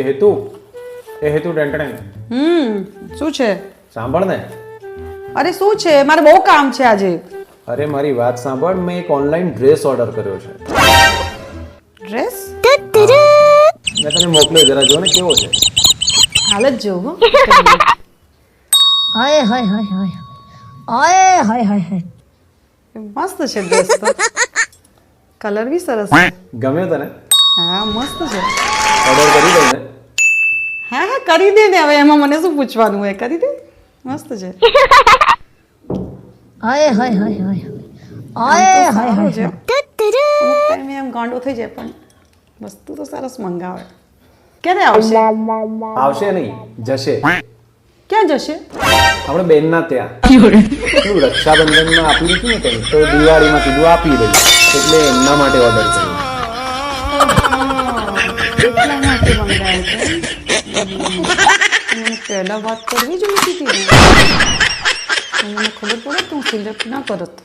એ હેતુ એ હેતુ ટેન્ટણે હમ શું છે? સાંભળ ને અરે શું છે? મારે બહુ કામ છે આજે. અરે મારી વાત સાંભળ મેં એક ઓનલાઈન ડ્રેસ ઓર્ડર કર્યો છે. ડ્રેસ મેં તને મોકલ્યો જરા જો ને કેવો છે. હાલ જ જો હો. હાય હાય હાય હાય હાય. હાય હાય હાય મસ્ત છે ડ્રેસ તો. કલર બી સરસ ગમ્યો તને? હા મસ્ત છે. ઓર્ડર કરી દઉં ને. હા હા કરી દે ને હવે એમાં મને શું પૂછવાનું હોય? કરી દે. મસ્ત છે. હાય હાય હાય હાય. હાય હાય હાય. છે અમુક ટાઈમે એમ ગાંડો થઈ જાય પણ વસ્તુ તો સરસ મંગાવે. ક્યારે આવશે? આવશે નહીં જશે. ક્યાં જશે? આપણે બેનના ત્યાં. રક્ષાબંધનમાં આપી દીધું ને કંઈ? તો દિવાળીમાં કીધું આપી દઈએ. એટલે એમના માટે ઓર્ડર કર્યો. પહેલા વાત કરવી જોઈતી હતી ને મને ખબર પડે તો હું સિલેક્ટ ના કરત